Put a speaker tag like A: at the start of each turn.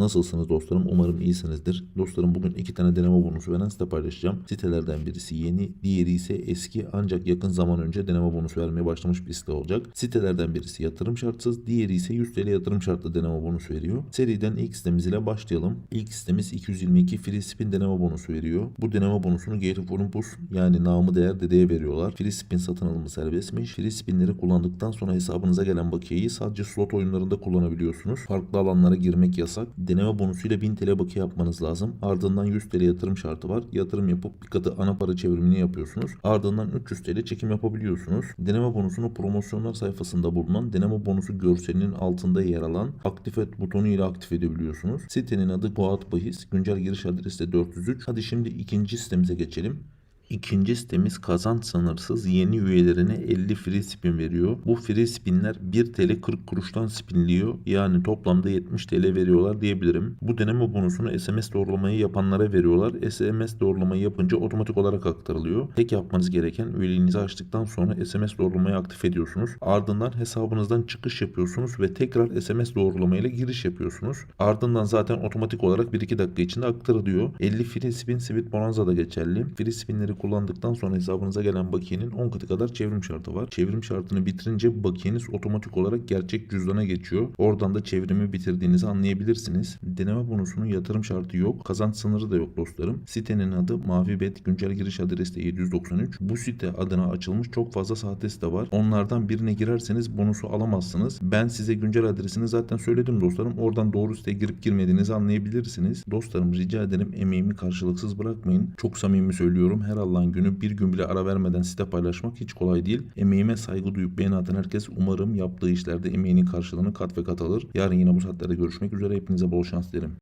A: Nasılsınız dostlarım? Umarım iyisinizdir. Dostlarım bugün iki tane deneme bonusu veren site paylaşacağım. Sitelerden birisi yeni, diğeri ise eski ancak yakın zaman önce deneme bonusu vermeye başlamış bir site olacak. Sitelerden birisi yatırım şartsız, diğeri ise 100 TL yatırım şartlı deneme bonusu veriyor. Seriden ilk sitemiz ile başlayalım. İlk sitemiz 222 free spin deneme bonusu veriyor. Bu deneme bonusunu Gate of Olympus yani namı değer dedeye veriyorlar. Free spin satın alımı serbestmiş. Free spinleri kullandıktan sonra hesabınıza gelen bakiyeyi sadece slot oyunlarında kullanabiliyorsunuz. Farklı alanlara girmek yasak. Deneme bonusuyla 1000 TL bakiye yapmanız lazım. Ardından 100 TL yatırım şartı var. Yatırım yapıp bir katı ana para çevirimini yapıyorsunuz. Ardından 300 TL çekim yapabiliyorsunuz. Deneme bonusunu promosyonlar sayfasında bulunan deneme bonusu görselinin altında yer alan aktif et butonu ile aktif edebiliyorsunuz. Sitenin adı Boğat Bahis. Güncel giriş adresi de 403. Hadi şimdi ikinci sitemize geçelim. İkinci sitemiz kazanç sınırsız yeni üyelerine 50 free spin veriyor. Bu free spinler 1 TL 40 kuruştan spinliyor. Yani toplamda 70 TL veriyorlar diyebilirim. Bu deneme bonusunu SMS doğrulamayı yapanlara veriyorlar. SMS doğrulamayı yapınca otomatik olarak aktarılıyor. Tek yapmanız gereken üyeliğinizi açtıktan sonra SMS doğrulamayı aktif ediyorsunuz. Ardından hesabınızdan çıkış yapıyorsunuz ve tekrar SMS doğrulamayla giriş yapıyorsunuz. Ardından zaten otomatik olarak 1-2 dakika içinde aktarılıyor. 50 free spin Sweet Bonanza da geçerli. Free spinleri kullandıktan sonra hesabınıza gelen bakiyenin 10 katı kadar çevrim şartı var. Çevrim şartını bitirince bakiyeniz otomatik olarak gerçek cüzdana geçiyor. Oradan da çevrimi bitirdiğinizi anlayabilirsiniz. Deneme bonusunun yatırım şartı yok. Kazanç sınırı da yok dostlarım. Sitenin adı Mavi Bet. Güncel giriş adresi de 793. Bu site adına açılmış çok fazla sahte site var. Onlardan birine girerseniz bonusu alamazsınız. Ben size güncel adresini zaten söyledim dostlarım. Oradan doğru siteye girip girmediğinizi anlayabilirsiniz. Dostlarım rica ederim emeğimi karşılıksız bırakmayın. Çok samimi söylüyorum. Her Allah'ın günü bir gün bile ara vermeden site paylaşmak hiç kolay değil. Emeğime saygı duyup beğeni atan herkes umarım yaptığı işlerde emeğinin karşılığını kat ve kat alır. Yarın yine bu saatlerde görüşmek üzere. Hepinize bol şans dilerim.